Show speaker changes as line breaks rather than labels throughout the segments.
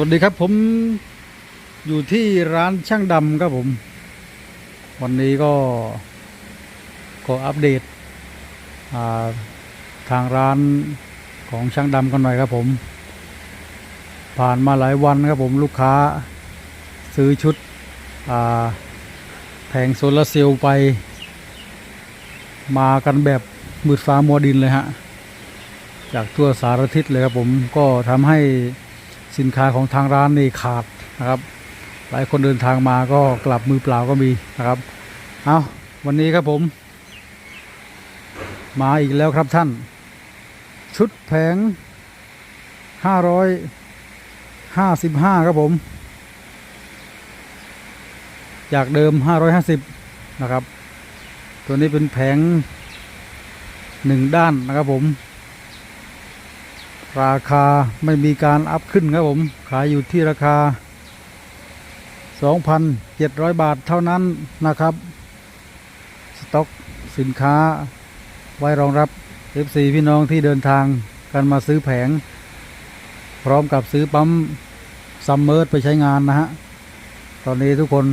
วัสดีครับผมอยู่ที่ร้านช่างดำครับผม วันนี้ก็ขออัปเดตทางร้านของช่างดำกันหน่อยครับผม ผ่านมาหลายวันครับผมลูกค้าซื้อชุดแผงโซลาร์เซลล์ไป มากันแบบมืดฟ้ามัวดินเลยฮะ จากทั่วสารทิศเลยครับผมก็ทำให้ สินค้าของทางร้านนี่ขาดนะครับ หลายคนเดินทางมาก็กลับมือเปล่าก็มีนะครับเอาวันนี้ครับผม มาอีกแล้วครับท่าน ชุดแผงห้าร้อยห้าสิบห้าครับผม จากเดิมห้าร้อยห้าสิบนะครับ ตัวนี้เป็นแผงหนึ่งด้านนะครับผม ราคาไม่มีการอัพขึ้นครับผม ขายอยู่ที่ราคา 2,700 บาทเท่านั้นนะครับ สต็อกสินค้า ไว้รองรับ FC พี่น้องที่เดินทางกันมาซื้อแผง พร้อมกับซื้อปั๊มซัมเมอร์ไปใช้งานนะฮะ ตอนนี้ทุกคน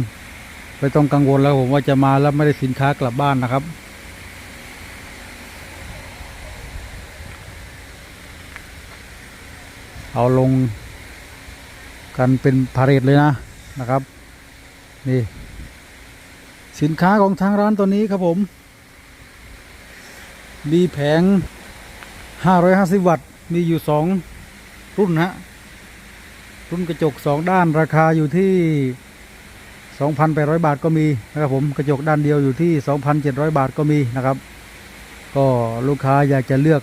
ไม่ต้องกังวลแล้วผมว่าจะมาแล้วไม่ได้สินค้ากลับบ้านนะครับ เอาลงกันเป็นพาเรตเลยนะนะครับ นี่ สินค้าของทางร้านตัวนี้ครับผม มีแผง 550 วัตต์ มีอยู่ 2 รุ่นฮะ รุ่นกระจก 2 ด้านราคาอยู่ที่ 2,800 บาทก็มีนะครับผม กระจกด้านเดียวอยู่ที่ 2,700 บาทก็มีนะครับ ก็ลูกค้าอยากจะเลือก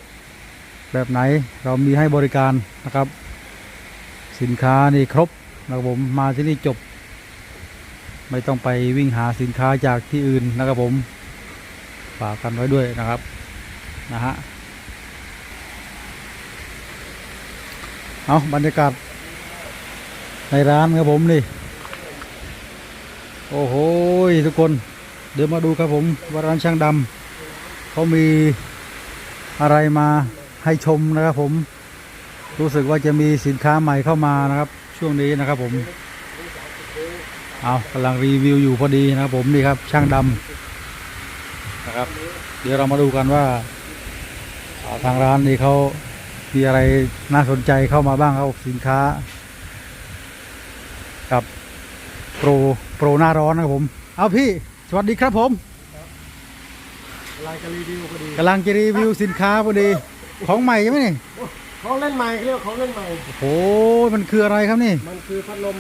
แบบไหนเรามีให้บริการนะครับ สินค้านี่ครบนะครับผมมาที่นี่จบ ไม่ต้องไปวิ่งหาสินค้าจากที่อื่นนะครับผมฝากกันไว้ด้วยนะครับนะฮะเอาบรรยากาศในร้านครับผมนี่โอ้โหทุกคนเดี๋ยวมาดูครับผมว่าร้านช่างดำเขามีอะไรมาให้ชมนะครับผม รู้สึกว่าจะมีสินค้าใหม่เข้ามานะครับ ช่วงนี้นะครับผม เอากำลังรีวิวอยู่พอดีนะครับผมนี่ครับช่างดำนะครับ เดี๋ยวเรามาดูกันว่าอ่าทางร้านนี้เขามีอะไรน่าสนใจเข้ามาบ้างครับสินค้า กับโปรโปรหน้าร้อนนะครับผม เอาพี่ สวัสดีครับผม
รายการรีวิวพอดี
กำลังจะรีวิวสินค้าพอดีของใหม่ใช่ไหมนี่
ของเล่นใหม่เขาเรียกว่าของเล่นใหม่
โอ้ยมันคืออะไรครับนี่
มันคือพัดลม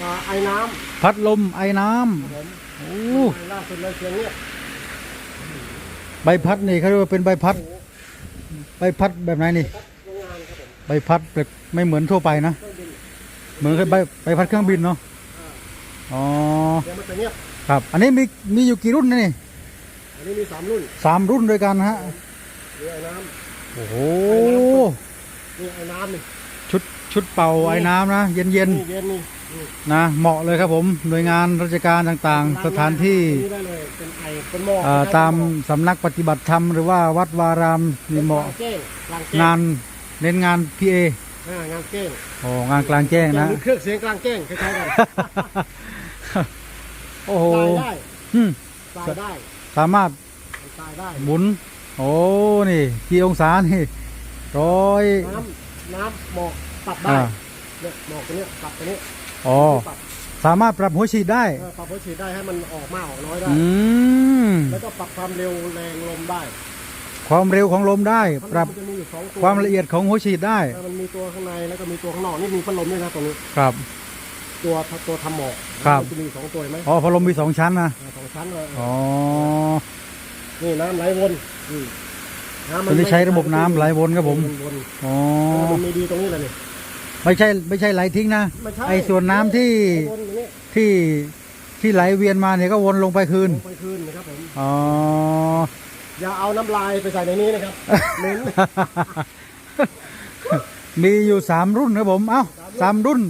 อ่าไอ้น้
พัดลมไอ้น้ำำ
ผม
โอ้
ล่าสุดเลยเสียงเนี่ย
ใบพัดนี่เขาเรียกว่าเป็นใบพัด ใบพัดแบบไหนนี่
โรงงานครับผม
ใบพัดแบบไม่เหมือนทั่วไปนะ
เครื่องบิน
เหมือนกับใบใบพัดเครื่องบินเนาะ อ๋อ
เดี๋ยวมันจะเงียบ
ครับ อันนี้มีมีอยู่กี่รุ่นนะนี่
อันนี้มีสามรุ่น
สามรุ่นด้วยกันฮะ
มีไอ้น้
โอ้โหำ
มีไอ้น้ำนี่
ชุดชุดเป่าไอ้น้ำนะเย็นเย็น
นี่เย็นนี่นี่
ๆนะเหมาะเลยครับผมหน่วยงานราชการต่างๆ สถานที่
นี่ได้เลยเป็นไอเป็นหม้อ
เอ่อตามสำนักปฏิบัติธรรมหรือว่าวัดวารามนี่เหมาะ
กลางแจ้งกลางแจ้
งานเน้นงานพีเอ
อ่างานแจ้ง
โอ้งานกลางแจ้งนะ
มีเครื่องเสียงกลางแจ้งคล้ายๆกัน
โอ้โห
ตายได้
อืม
ตายได้
สามารถ
ตายได้
หมุน โอ้ นี่ กี่องศา นี่ร้อย
น้ำน้ำหมอกปรับได้
อ่า
เนี่ยหมอกตัวเนี้ยปรับตัวนี้
อ๋อ
ปรับ
สามารถปรับหัวฉีดได้
เออปรับหัวฉีดได้ให้มันออกมากออกน้อยได้
อืม
แล้วก็ปรับความเร็วแรงลมได้
ความเร็วของลมได้ ปรับ
มันจะมีอยู่สองตัว
ความละเอียดของหัวฉีดได้
เออมันมีตัวข้างในแล้วก็มีตัวข้างนอกนี่มีพัดลมด้วยนะตรงนี้
ครับ
ตัวตัวทำหมอก
ครับ
มันจะมีสองตัวเห็นไหม
อ๋อพัดลมมีสองชั้นนะ
เออสองชั้นเลย
อ๋อ
นี่น้ำไหลวนอืมน้ำมั
ตัวนี้ใช้ระบบน้ำไหลวนครับผม
วน
อ๋อ
เออมันมีดีตรงนี้เลยนี่
ไม่ใช่ไม่ใช่ไหลทิ้งนะ
ไม่ใช่
ไอ้ส่วนน้ำที่
วนอย่างนี้
ที่ที่ไหลเวียนมาเนี่ยก็วนลงไปคืน
ลงไปคืนนะครับผม
อ๋อ
อย่าเอาน้ำลายไปใส่ในนี้นะครับเหม็น
มีอยู่สามรุ่นครับผม เอ้าสามรุ่น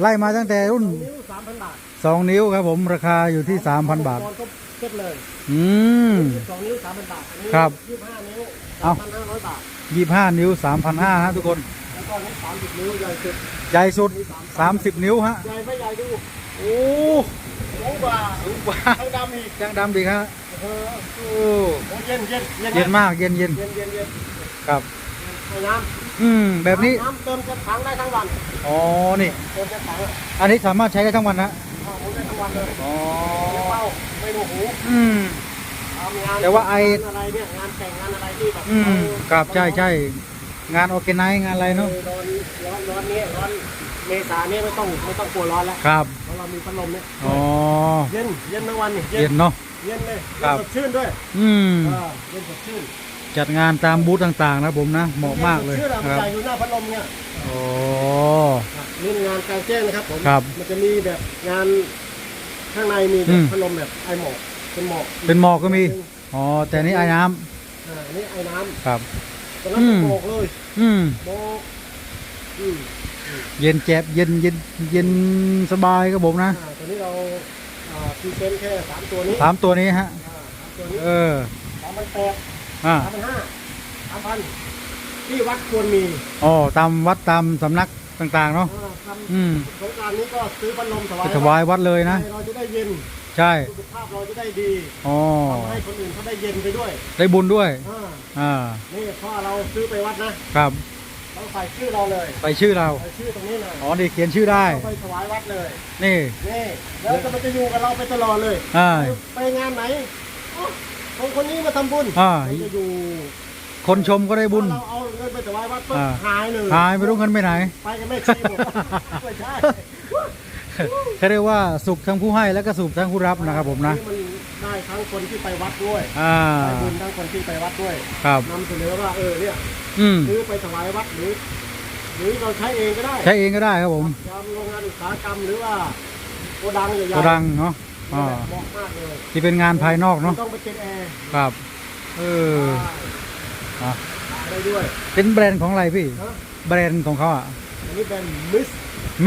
ไล่มาตั้งแต่รุ่น
นิ้วสามพันบาท
สองนิ้วครับผม ราคาอยู่ที่สามพันบาท
อุปกรณ์ก็ เซ็ตเลย
อืม
สองนิ้วสามพันบาทอันนี้
ครับ
ยี่สิบห้านิ้ว
เอ้า
พันห้าร้อยบาท
ยี่ห้านิ้วสามพันห้าฮะทุกคน
อแล้วก็นี่สามสิบนิ้วใหญ่สุด
ใหญ่สุด30นิ้วฮะ
ใหญ่ไม่ใหญ่ดู
โอ้
สูงกว่า
สูงกว่า
ทั้งดำอีก
ยังดำดีครับ
เออ
โอ้
โอ้เย็นเย็น
เย็นมากเย็นเย็น
เย็นเย็นเย็น
ครับ
ในน้
อืมำแบบนี้
น้ำเติมจะถังได้ทั้งวัน
อ๋อนี่
เติมจะถัง
อันนี้สามารถใช้ได้ทั้งวันนะ
วันเลย
อ๋อ
ไม่เป้าไม่ดูหู
อืม
ทำงาน
แต่ว่าไอ
งนอะไรเนี่ยงานแต่งงานอะไรที่แบบ
อืม
เา
ครับใช่ใช่งานออแกไนงานอะไรเนาะ
ร้อนร้อนร้อนเนี่ยร้อนเมษาเนี่ยไม่ต้องไม่ต้องกลัวร้อนแล้ว
ครับ
เพราะเรามีพัดลมเนี่ย
อ๋อ
เย็นเย็นทั้งวันนี่
เย็นเนาะ
เย็นเลย
ครับ
สดชื่นด้วย
อืม
เออเย็นสดชื่น
จัดงานตามบูธต่างๆนะผมนะเหมาะมากเลย
ชื่อเรา
ครับ
ใส่อยู่หน้าพัดลมเนี่ย
โอ้
นี่งานกลางแจ้งนะครับผม
ครับ
มันจะมีแบบงาน ข้างในมีแบ
อื
บ
ม
พัดลมแบบไอหมอกเป็นหมอก
เป็นหมอกก็มีอ๋อแต่นี่ไอ้น้
อ่าอันนี่ไอน้ำ
ครับำ
ตอนนั้น
อืม
โบกเลย
อืม
โบกอืม
เย็นแจ็บเย็นเย็นเย็นสบายครับผมนะ
อ่าตอนนี้เราอ่าพรีเซนต์แค่สามตัวนี้
สามตัวนี้ฮะ
อ่าสามตัวนี้
เออ
สามพันแปด
อ่า
สามพันห้าสามพันที่วัดควรมี
อ๋อตามวัดตามสำนัก ต่างๆเนาะ
อ่าท
อืมำ
สงกรารนี้ก็ซื้อพัดลมถวาย
ไปถวายวัดเลยนะ
ให้เราจะได้เย็น
ใช่
สุขภาพเราจะได้ดี
อ๋อ
ทำให้คนอื่นเขาได้เย็นไปด้วย
ได้บุญด้วย
อ่า
อ่า
นี่เพราะเราซื้อไปวัดนะครับเราใส่ชื่อเราเลย
ไปชื่อเรา
ใส่ชื่อตรงนี้เลย
อ๋อนี่เขียนชื่อได้
เราไปถวายวัดเลย
นี่
นี่แล้วจะมันจะอยู่กับเราไปตลอดเลย
อ่า
ไปไปงานไหนอ๋อคนคนนี้มาทำบุญ
อ่า
มันจะอยู่
คนชมก็ได้บุญ
เราเอาเงินไปถวายวัดปุ๊บ
อ่า
หายเลย
หายไม่รู้เงินไปไหน
ไปกันไม่ชีหมดไม่ใช่
เขาเรียกว่าสุขทั้งผู้ให้และก็สุขทั้งผู้รับนะครับผมนะ
มันได้ทั้งคนที่ไปวัดด้วย
อ่า
ได้บุญทั้งคนที่ไปวัดด้วย
ครับ
นำเสนอว่าเออเนี่ย
อืม
ซื้อไปถวายวัดหรือ หรือเราใช้เองก็ได้
ใช้เองก็ได้ครับผม
ทำโรงงานอุตสาหกรรมหรือว่าโกดังใหญ่ๆ
กระดังเนาะ
นี่
อ่า
แหละเหมาะมากเลย
ที่เป็นงานภายนอกเนาะ
ไม่ต้องไปติดแอร์
ครับ เออ
ได้
อะ
ได้ด้วย
เป็นแบรนด์ของอะไรพี่
ฮะ
แบรนด์ของเขาอะ
อันนี้เป็นมิส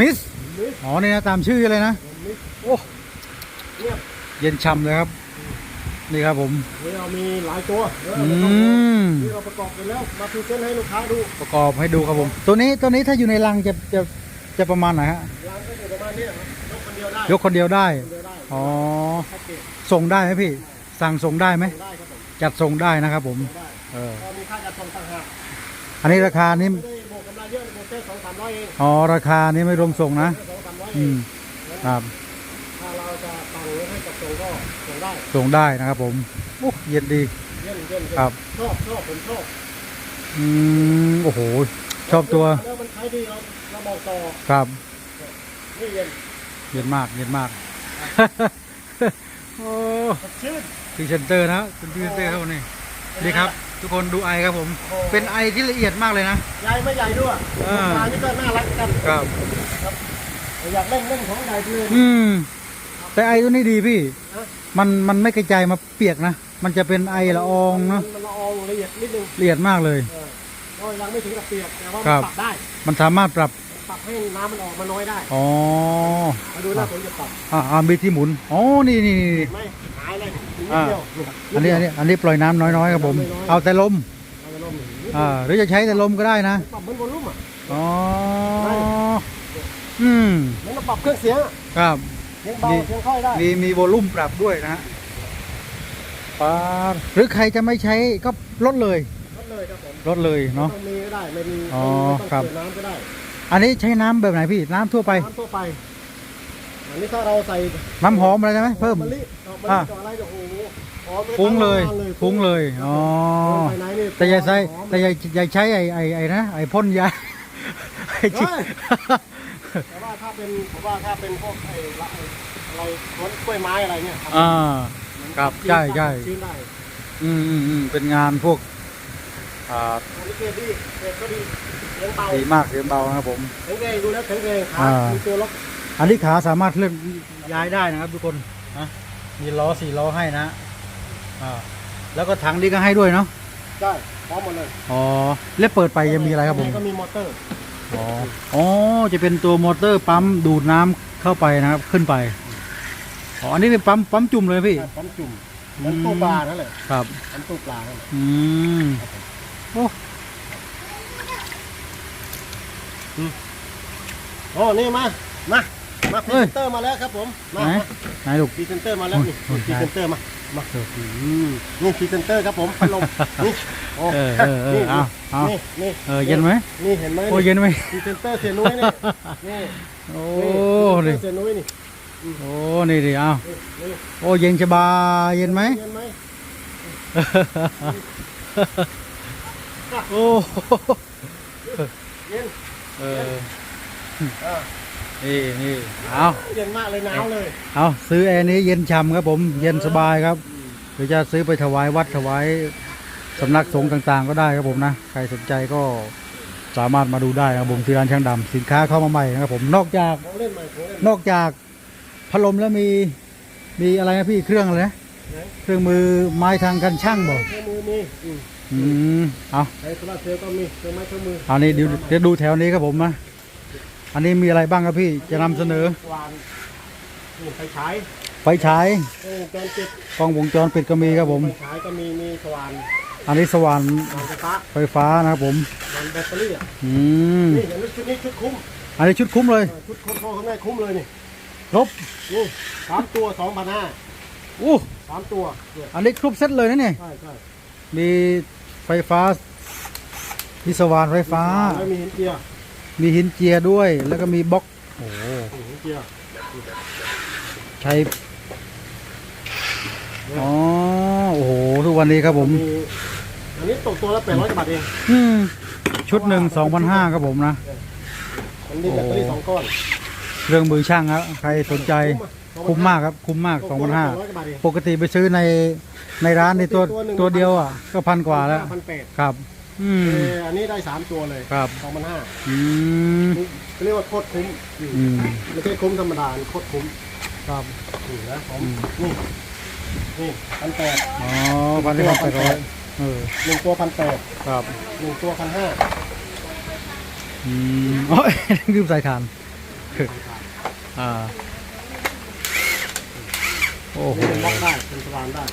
มิส
มิส
อ๋อนี่นะตามชื่อเลยนะ
มิส
โอ้
เนี่ย
เย็นช่ำเลยครับ นี่ครับผม
นี่เรามีหลายตัวเดี๋ยว
อื
เราต้อง
ม
นี่เราประกอบกันแล้วมาพรีเซนต์ให้ลูกค้าดู
ประกอบให้ดูครับผม ตัวนี้ตัวนี้ถ้าอยู่ในรังจะจะจะประมาณไหนฮะ
ร้านก็อยู่ประมาณนี้ครับยกคนเดียวได้
ยกคนเดียวได้
คนเดียวได้
อ๋อ
แพ็กเกจ
ส่งได้ไหมพี่ สั่งส่งได้ไหม
ได้ครับผม
จัดส่งได้นะครับ ผม
ได้
เออ
ก็มีค่าจัดส่งต่างหาก
อันนี้ราคานี้
ไม่ได้บวกกำไรเยอะบวกแค่สองสามร้อยเอง
อ๋อราคานี้ไม่รวมส่งนะ
สองสามร้อยเอ
อื
ง
มครับ
ถ้าเราจะสั่งหรือให้จัดส่งก็ส่งได้
ส่งได้นะครับ ผมโอ้เย็นดี
เยี่ยมเยี่ยมเยี่ยม
ครับ
ชอบชอบผมชอบ
อืมโอ้โหชอบตัว
แล้วมันใช้ดีเราเราบอกต่อ
ครับ
นี่เย็น
เย็นมากเย็นมาก โอ้
สดชื่น
พรีเซนเตอร์นะเป็นพรีเซนเตอร์ครับผมนี่นี่ครับ ทุกคนดูไอครับผม เป็นไอที่ละเอียดมากเลยนะ
ใหญ่ไม่ใหญ่ด้วย
อ่า
ลูกค้านี่ก็น่ารักกัน
ครับ
อยากเล่นเล่นของใหญ่ด้วย
อืมแต่ไอตัวนี้ดีพี่
ฮะ
มันมันไม่กระจายมาเปียกนะ มันจะเป็นไอละอองเนาะ
มันละอองละเอียดนิดนึง
ละเอียดมากเลย
เออก็ยังไม่ถึงกับเปียกแต่ว่า
ครั
มัน
บ
ปรับได้
มันสามารถปรับ
ปรับให้น้ำมันออกมาน้อยได้
อ๋อ
มาดูหน้าผมจะปรับ
อ่าอ่ามีที่หมุน อ๋อ นี่นี่นี่นี่
ไม่หายเลยนิด
อ่า
เดียว
อันนี้อันนี้อันนี้ปล่อยน้ำน้อยๆครับผม เอาแต่ลม
เอาไปลงนิดเดียว
อ่าหรือจะใช้แต่ลมก็ได้นะ
ปรับเหมือนวอลลุ่มอะ
อ๋ออืม
เหมือนเราปรับเครื่องเสียงอะ
ครับ
เสียงเบา
นี่
เสียงค่อยได้
มีมีโวลุ่มปรับด้วยนะฮะปาดหรือใครจะไม่ใช้ก็ลดเลย
ลดเลยครับผม
ลดเลยเนาะ
ไม่ต้องมีก็ได้ไม่มี
อ๋อ
ไม่ต้อง
ครับ
เปิดน้ำก็ได้
อันนี้ใช้น้ำแบบไหนพี่น้ำทั่วไป
น้ำทั่วไป อันนี้ถ้าเราใส่
น้ำหอมอะไรใช่ไหมเพิ่ม
ดอกะลิดอกมะ
อ่า
ลิดอกอะไรก็โอ้โหหอม
ฟุ้งเลย
ทั้งโรงงาน
ฟุ้งเลยอ๋อ
ไปไหนนี่
แต่อย่าใช้
หอม
แต่อย่าอย่าใช้ไอ้ไอ้ไอ้นะไอ้พ่นยาไอ้ที่
เฮ้ย แต่ว่าถ้าเป็นผมว่าถ้าเป็นพวกไอ้ละไอ้อะไรต้นกล้วยไม้อะไรเนี่ย
อ่าครับใช่ใช่
ชื้นได้
อืมอืมอืมเป็นงานพวกอ่า
อันนี้เกรดดีเกรดก็ดีเสียงเบา
ดีมากเสียงเบานะครับผม
แข็งแรงดูแล้วแข็งแรงขา
อ่า
มีตัวล็อก
อันนี้ขาสามารถเลื่อนย้ายได้นะครับ ทุกคนนะมีล้อสี่ล้อให้นะอ่าแล้วก็ถังนี้ก็ให้ด้วยเนาะ
ได้พร้อมหมดเลย
อ๋อแล้วเปิดไปยังมีอะไรครับผม
ข้างในก็มีมอเตอร์
อ๋ออ๋อจะเป็นตัวมอเตอร์ปั๊มดูดน้ำเข้าไปนะครับ ขึ้นไปอ๋ออันนี้เป็นปั๊มปั๊มจุ่มเลยพี่
ใช่พร้อมจุ่มเหมือนตู้ปลานั่นแหละ
ครับ
เหมือนตู้ปลานั่นแหละ
อืมโอ้
โอ้นี่มามา มาพรี
เฮ้ย
เซนเตอร์มาแล้วครับผมมา
ไหน
มา
ไหนลูก
พรีเซนเตอร์มาแล้วนี่
โอ้ย
พรีเซนเตอร์มามาอืมนี่พรีเซนเตอร์ครับผมพัดลมนี่โอ้
เออเออเออ
นี่
เอาเอา
นี่นี่
เออเย็นไหม
นี่เห็นไหม
โอ้เย็นไหม
พรีเซนเตอร์เสียนุ้ยนี่นี่
โอ้
นี่
นี่
เสียนุ้ยนี่
โอ้นี่ดิเอา
นี่นี่
โอ้เย็นสบายเย็นไหม
เห็นไหม
โอ้
เย็น
เออ
อ่า
นี่นี่เอา
เย็นมากเลยหนาวเลย
เอาซื้อแอร์นี้เย็นฉ่ำครับผมเย็นสบายครับหรือจะซื้อไปถวายวัดถวายสำนักสงฆ์ต่างๆ ก็ได้ครับผมนะ ใครสนใจก็สามารถมาดูได้นะครับผมที่ร้านช่างดำสินค้าเข้ามาใหม่นะครับผมนอกจาก
ของเล่นใหม่ของเล่น
นอกจากพัดลมแล้วมีมีอะไรนะพี่เครื่องอะไรนะ
ไหน
เครื่องมือไม้ทางกันช่างบอก
เครื่องมือมีอืม
อืมเอา
ใช้โซลาร์เซลล์ก็มีเครื่องไม้เครื่องมือ
อันนี้เดี๋ยวเดี๋ยวดูแถวนี้ครับผมนะ อันนี้มีอะไรบ้างครับพี่จะนำเสนอ
วานนี่ไฟฉาย
ไฟฉาย
โอ้จอนปิด
กล้องวงจรปิดก็มีครับผม
ไฟฉายก็มีมีสว่าน
อันนี้สว่าน
วานไฟฟ้า
ไฟฟ้านะครับผม
วานแบตเตอรี่อะ
อืม
นี่เห็นไหมชุดนี้ชุดคุ้ม
อันนี้ชุดคุ้มเลย
เออชุดคุ้มพ่อข้างในคุ้มเลยนี่
ครบ
นี่สามตัวสองพันห้า
อู้
สามตัวเนี่ย
อันนี้ครบเซตเลยนะเนี่ย
ใช่ใช่
มีไฟฟ้า มีสว่านไฟฟ้า
แล้วมีหินเจีย
มีหินเจียด้วย แล้วก็มีบล็อกโอ้โห
หินเจีย
ใช้อ๋อโอ้โหทุกวันนี้ครับผม
มีอันนี้ตกตัวละแปดร้อยบาทเอง
อืมชุดหนึ่งสองพันห้าครับผมนะ
อันนี้แบตเตอรี่สองก้อน
เครื่องมือช่างครับใครสนใจคุ้มมากครับ คุ้มมากสองพันห้า
ร้อยบาทเอง
ปกติไปซื้อในในร้านในตัวตัวเดียวอะ ก็พันกว่าแล้ว
พันแปด
ครับ อืม
อันนี้ได้สามตัวเลย
ครับ
สองพันห้า
อืม
เรียกว่าโคตรคุ้มอืม
อืม
ไม่ใช่คุ้มธรรมดาโคตรคุ้ม
ครับ
นี่นะผมนี่นี่พันแปด
อ๋อพันที่พันแปดร้อยเออ
หนึ่งตัวพันแปด
ครับ
หนึ่งตัวพันห้า
อืมโอ้ยลืมใส่ฐานอ่า โอ้โห
นี่เป็นบล็อกได้เป็นสว่านได้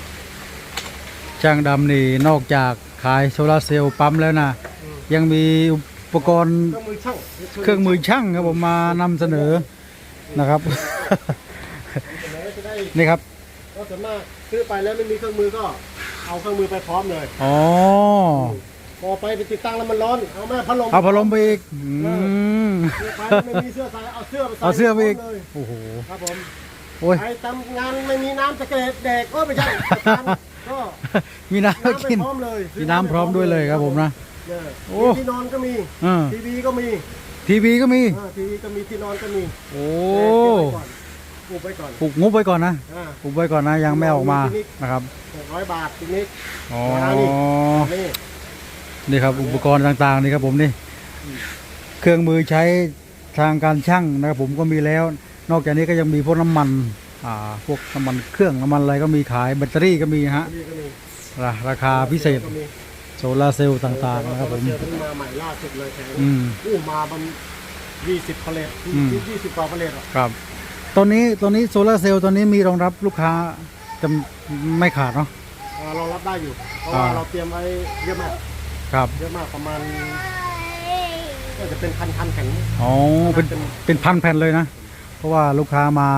ช่างดำนี่นอกจาก ขายโซลาร์เซลล์ปั๊มแล้วนะยังมีอุปกรณ์
เครื่องมือช่าง
เครื่องมือช่างครับผมมานำเสนอนะครับ
จะได้
นี่ครับ
ก็ส่วนมากซื้อไปแล้วไม่มีเครื่องมือก็เอาเครื่องมือไปพร้อมเลย
อ๋อ
พอไปไปติดตั้งแล้วมันร้อนเอาแม่พัดลม
เอาพัดลมไปอีกอืม
ซื้อไปไม่มีเสื้อใส่เอาเสื้อไปใส่
เอาเสื้อไปอีก
พร้มเลย
โอ้โห
ครับผม
โอ้ย
ใครทำงานไม่มีน้ำจะเกล็ดแดกก็ไม่ใช่ ก็
มีน้ำให้
น้ำไป
กิน
พร้อมเลย
มีน้ำพร้อมด้วยเลยครับผมนะ
เออ
โอ้
มีที่นอนก็มี
เออ
ทีวีก็มี
ทีวีก็มี
เออทีวีก็มีที่นอนก็มี
โอ้
ปลูกไว้ก่อน
ปลุกงบไว้ก่อนนะ
อ่า
ปลุกไว้ก่อนนะยังไม่ออกมานะครับ
หกร้อยบาททีนี้
อ๋อ
นี่
นี่ครับอุปกรณ์ต่างๆนี่ครับผมนี่ เครื่องมือใช้ทางการช่างนะครับผมก็มีแล้ว นอกจากนี้ก็ยังมีพวกน้ำมัน อ่าพวกน้ำมันเครื่องน้ำมันอะไรก็มีขายแบตเตอรี่ก็มีฮะ
ทีวีก็มี
ราราคาพิเศษ
ก็มี
โซลาร์เซลล์ต่างๆนะครับผม
เจอเพิ่งมาใหม่ล่าสุดเลยแพง
อืม
อู้มาบันยี่สิบพาเลท
อืม
ยี่สิบกว่าพาเลทอะ
ครับตอนนี้ตอนนี้โซลาร์เซลล์ตอนนี้มีรองรับลูกค้าจะไม่ขาดเนาะ
อ่าเรารับได้อยู่ เพราะว่า
อ่า
เราเตรียมไว้เยอะมาก
ครับ
เยอะมากประมาณก็จะเป็นพันพันๆแผ่น
อ๋อเป็นเป็นพันแผ่นเลยนะ เพราะว่าลูกค้ามา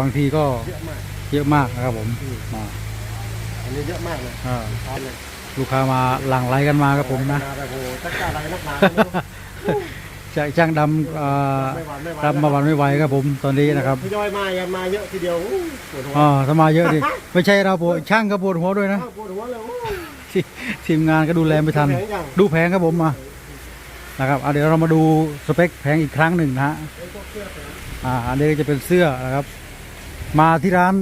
บางทีก็
เยอะมาก
เยอะมากนะครับผม
อืม
อ่า
อันนี้เยอะมากเลย
อ่า
พร้อมเลย
ลูกค้ามาหลั่งไหลกันมาครับผมนะ
โอ้โหจักรอะไรนักหนาไม่รู้
จากจ้างดำอ่า
ไม่หวานไม่ไหว
ดำมาวันไม่ไหวครับผมตอนนี้นะครับ
ทยอยมาอย่ามาเยอะทีเดียวอู้ปวดหัว
อ๋อถ้ามาเยอะดิไม่ใช่เราปวดช่างก็ปวดหัวด้วยนะ
อ้าวปวดหัวเลยอู้
ทีทีมงานก็ดูแลไม่ทัน
แพงจัง
ดูแผงครับผมมา นะครับเอาเดี๋ยวเรามาดูสเปคแผงอีกครั้งหนึ่งนะฮะ
ไอ้พวกเสื้อแพง
อ่าอันนี้ก็จะเป็นเสื้อนะครับ มาที่ร้าน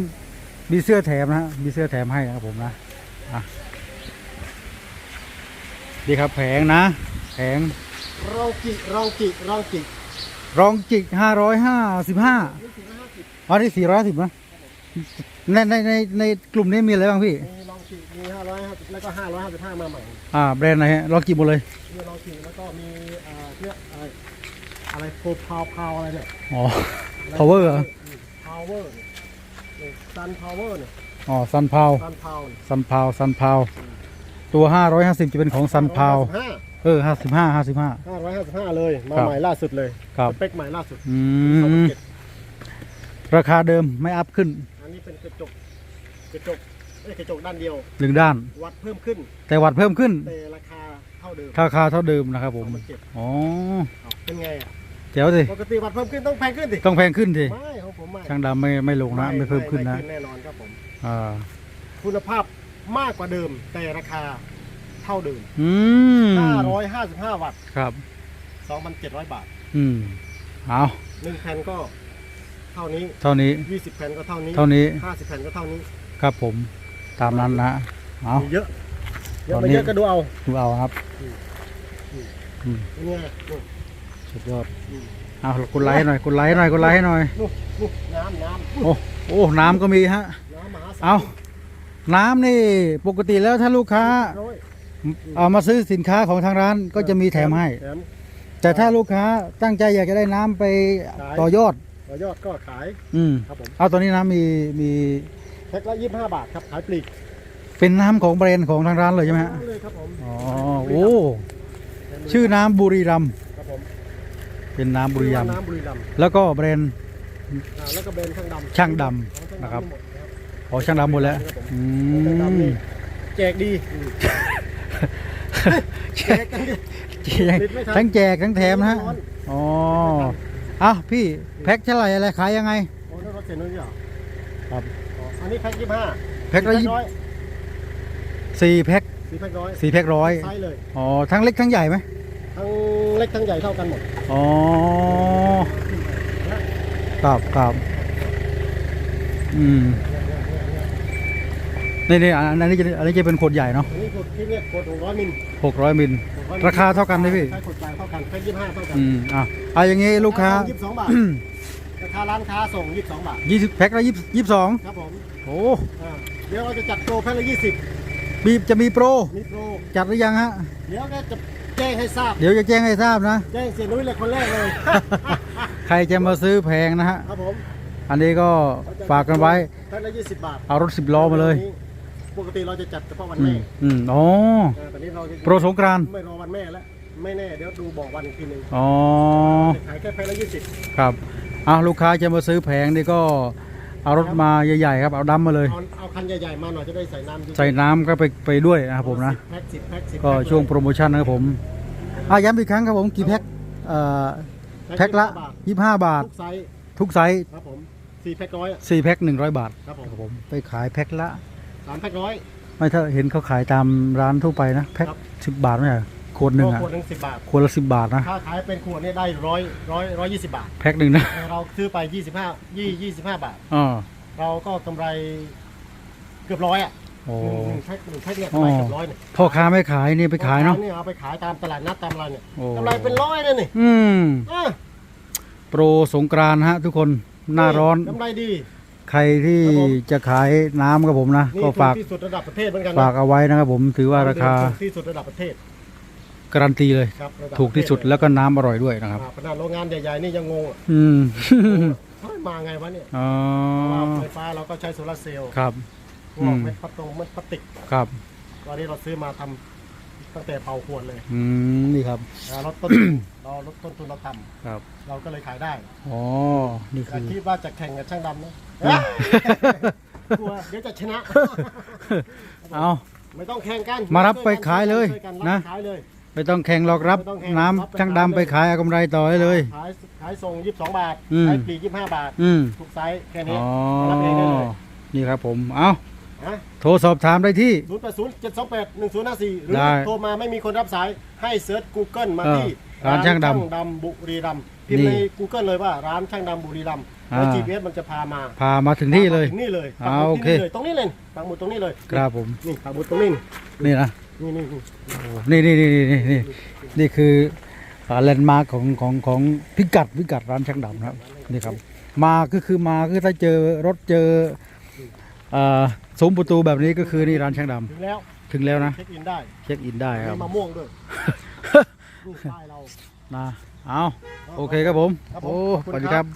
มีเสื้อแถมนะฮะมีเสื้อแถมให้นะครับผมนะอะดีครับแผงนะแผง
รองจิรองจิรองจิ
รองจิกห้าร้อยห้าสิบห้าอันนี้สี่ร้อยสิบนะในในในในกลุ่มนี้มีอะไรบ้างพี่
มีรองจิมีห้าร้อยห้าสิบแล้วก็ห้าร้อยห้าสิบห้ามาใหม่
อ่า แบรนด์ไหนฮะรองจิกหมดเลย
มีรองจิแล้วก็มีเอ่อเนี่ยอะไร อะไรโพพาวพาวอะไรเนี่ย
อ๋อ power เหรอ
พาวเวอร์ซันพาวเวอร์เนี่ย
อ๋อซันพาว
ซันพาว
ซันพาวซันพาวตัวห้าร้อยห้าสิบจะเป็นของซันพาว
ห้า
เออห้าสิบห้าห้าสิบห้า
ห้าร้อยห้าสิบห้าเลย มา
ครับ
ใหม่ล่าสุดเลย
ครับ
สเปคใหม่ล่าสุด
อื
สองพัน
ม
เจ็ด
ราคาเดิมไม่อัพขึ้น
อันนี้เป็นกระจก กระจกเอ้ยกระจกด้านเดียว
หนึ่งด้าน
วัดเพิ่มขึ้น
แต่วัดเพิ่มขึ้น
แต่ราคาเท่าเดิม
ราคาเท่าเดิมนะครับผม
สองพันเจ็ด
อ๋อ
เอาเป็นไงอะ
เจ๋วสิ
ปกติวัดเพิ่มขึ้นต้องแพงขึ้นดิ
ต้องแพงขึ้นสิ
ไม่ของผมไม่
ช่างดำไม่ไม่ลงนะไม่เพิ่มขึ้นนะ
แน่นอนครับผม
อ่า
คุณภาพมากกว่าเดิมแต่ราคาเท่าเดิม
อืม
555วัตต์
ครับ
2,700บาท
อืมเอา
1แผ่นก็เท่านี้
เท่านี้
20แผ่นก็เท่านี้
เท่านี้
50แผ่นก็เท่านี้
ครับผมตามนั้นนะเอา
มีเยอะเยอะ
ตอน
ไม่
นี้
เยอะก็ดูเอา
ดูเอาครับอืม
เนี่ยนู่น
สุดยอด
อืม
เอากดไลค์หน่อยกดไลค์หน่อยกดไลค์หน่อย
นู่นนู่นน้ำน้ำ
โอ้โอ้น้ำก็มีฮะ
น้ำมหาศาล
เอาน้ำนี่ปกติแล้วถ้าลูกค้า
ร้อย
เอามาซื้อสินค้าของทางร้านก็จะมีแถมให้
แถม
แต่ถ้าลูกค้าตั้งใจอยากจะได้น้ำไป
ขาย
ต่อยอด
ต่อยอดก็ขาย
อืม
ครับผม
เอาตอนนี้น้ำมีมี
แพ็คละ25บาทครับขายปลีก
เป็นน้ำของแบรนด์ของทางร้านเลยใช่ไหมฮะ
เลยครับผม
อ๋อโอ้ชื่อน้ำบุรีรัมย์
ครับผม
เป็นน้ำบุรีรัมย์
น้ำบุรีรัมย์
แล้วก็แบรนด์
อ่าแล้วก็เบนช่างดำ
ช่างดำ
ของช่าง
นะครับ
หมดนะครับ
อ๋อช่างดำหมดแล้วอื
ช่างดำนี่
ม
แจกดีแจกกันดิติดไม่ทัน
ทั้งแจกทั้งแถมนะฮะอ๋อเอ้าพี่แพ็คเท่าไหร่อะไรขายยังไง
โอ้นั่นรถเซนนู้นเหรอ
ครับ
อ๋ออันนี้แพ็คยี่ห้า
แพ็คละยี่
ร้อย
สี่แพ็ค
สี่แพ็คร้อย
สี่แพ็คร้อย
ไซส์เลย
อ๋อทั้งเล็กทั้งใหญ่ไหม
ทั้ง เล็กทั้งใหญ่เท่ากันหมด
อ๋อครับครับอืมนี่นี่อันอันนี้จะอันนี้จะเป็นขวดใหญ่เนาะ
อันนี้กดที่เนี่ยกดหกร้อยมิล
หกร้อยมิล
600
ราคาเท่ากันไหมพี่
ใช่กดปลายเท่ากันแพ็คยี่ห้าเท่ากัน
อืมอะเอาอย่างงี้ลูกค้า
ยี่สิบสองบาท ราคาร้านค้าส่งยี่สิบสองบาท
ยี่สิบแพ็คละยี่ยี่สิบสอง
ครับผม
โอ้
อ่าเดี๋ยวเราจะจัดโปรแพ็คละยี่สิบ
มีจะมีโปร
มีโปร
จัดหรือยังฮะ
เดี๋ยวก็จะ แจ้งให้ทราบ
เดี๋ยวจะแจ้งให้ทราบนะ
แจ้งเสียนุ้ยเลยคนแรกเลย
ใครจะมาซื้อแพงนะฮะ
ครับผม
อันนี้ก็ฝากกันไว้
แพ็คละยี่สิบบาท
เอารถสิบล้อมาเลย
ปกติเราจะจัดเฉพาะวัน
อื
แม่
มอืมอ๋อ
เออตอนนี้เราจะ
โปรสงกรานต์
ไม่รอวันแม่แล้ว ไม่แน่ เดี๋ยวดูบอกวันอีกทีหนึ่ง
อ๋อ
ขายแค่แพ็คละยี่สิบ
ครับเอาลูกค้าจะมาซื้อแผงนี่ก็ เอารถมาใหญ่ๆครับเอาดำมาเลย
เอาเอาคันใหญ่ๆมาหน่อยจะได้ใส่น้ำเยอะๆ
ใส่น้ำก็ไปไปด้วยนะครับผมนะ
สิบแพ็คสิบแพ็คสิบ
ก็
แพ็ค
ช่วงโปรโมชั่นนะครับผมอะย้ำอีกครั้งครับผมกี่แพ็คเอ่อแพ็คละ
ยี่สิบห้าบาท
25 บาท
ทุกไซส์
ทุกไซส์
ครับผมสี่แพ็คร้อยอะ
4แพ็ค100บาท
ครับผม
ครับผมไปขายแพ็คละ
สามแพ็คร้อย
ไม่ถ้าเห็นเขาขายตามร้านทั่วไปนะแพ็ค
ครับ
สิบบาทไม่ใช่เหรอ ขวดหนึ่งอะ
ขวดหนึ่งสิบบาท
ขวดละสิบบาทนะ
ถ้าขายเป็นขวดเนี่ยได้ร้อยร้อยร้อยยี่สิบบาท
แพ็คหนึ่งนะ
แต่เราซื้อไปยี่สิบห้ายี่ยี่สิบห้าบาท
อ๋อ
เราก็กำไรเกือบร้อยอะ
โอ้
หนึ่งแพ็คหนึ่งแพ็คเนี่ยกำไรเกือบร้อยเนี่ย
พ่อค้าไม่ขายนี่ไปขายเนาะ
เนี่ยเอาไปขายตามตลาดนัดตามอะไรเนี่ย
โอ้
กำไรเป็นร้อยเลยนี่
อืม
อะ
โปรสงกรานต์ฮะ ทุกคนหน้าร้อน
กำไรดี
ใครที่
ครับผม
จะขายน้ำกับผมนะ
นี่
ก็
ถู
ฝาก
กที่สุดระดับประเทศเหมือนกันนะ
ฝากเอาไว้นะครับผมถือว่าราคา
ถูกที่สุดระดับประเทศ
การันตีเลย
ครับระดับ
ถูกที่สุด
ประเทศ
แล้วก็น้ำอร่อยด้วยนะครับ
อ่าขนาดโรงงานใหญ่ๆนี่ยังงงอะ
อืม
เฮ้ยมาไงวะเนี่ย
อ๋อ
เพราะว่าไฟฟ้าเราก็ใช้โซลาร์เซลล์
ครับ
พ
อื
วก
ม
เม็ดพลาสติกเม็ดพลาสติก
ครับ
ตอนนี้เราซื้อมาทำตั้งแต่เป่าขวดเลย
อืม นี่ครับ
อ่าลดต้นทุน เราลดต้นทุนเราต่
ครับำ
เราก็เลยขายได้
อ๋อ นี่
แต่
คือ
คิดว่าจะแข่งกับช่างดำนะกลัวเดี๋ยวจะชนะ
เอา
ไม่ต้องแข่งกัน
มารับไปขายเลย
ช่วกั
นะ
รับขายเลย
ไม่ต้องแข่งหรอกรับ
ไม่ต้องแข่ง
น้ำ
รับไป
ช่าง
ขาย
ดำไป
เลย
ขายเอากำไรต่อได้เลย
ขายขายส่งยี่สิบสองบาท
อืม
ขายปลีกยี่สิบห้าบาท
อืม
ทุกไซส์แค่นี้
อ๋อ
รับเองได้เลย
นี่ครับผมเอา
นะ
โทรสอบถามได้ที่
ศูนย์แปดศูนย์เจ็ดสองแปดหนึ่งศูนย์ห้าสี่หรือ
ได้
โทรมาไม่มีคนรับสายให้เซิร์ช Google มา
เออ
ที่
ร้านช่างดำ
ดำบุรีรัมย์พิมพ์
นี่
ใน Google เลยว่าร้านช่างดำบุรีรัมย์
อ่า
แล้ว GPS มันจะพามา
พามาถึงที่เลย
ถึงนี่เลย
อ่า
ปักหมุด
โอเค
ที่นี่เลยตรงนี้เลยปักหมุดตรงนี้เลย
ครับผม
นี่ปักหมุดตรงนี้
นี่นะ
นี่นี่นี่
นี่นี่นี่นี่นี่นี่คือแลนด์มาร์คของของของพิกัดพิกัดร้านช่างดำนะครับนี่ครับ มาก็คือมาคือถ้าเจอรถเจอเอ่อซุ้มประตูแบบนี้ก็คือนี่ร้านช่างดำ
ถึงแล้ว
ถึงแล้วนะ
เช็คอินได้
เช็คอินได้ครับ
มีมะม่วงด้วยนี่ป้ายเรา
นะเอาโอเคครับผมโอ้สวัสดี
ครั
บ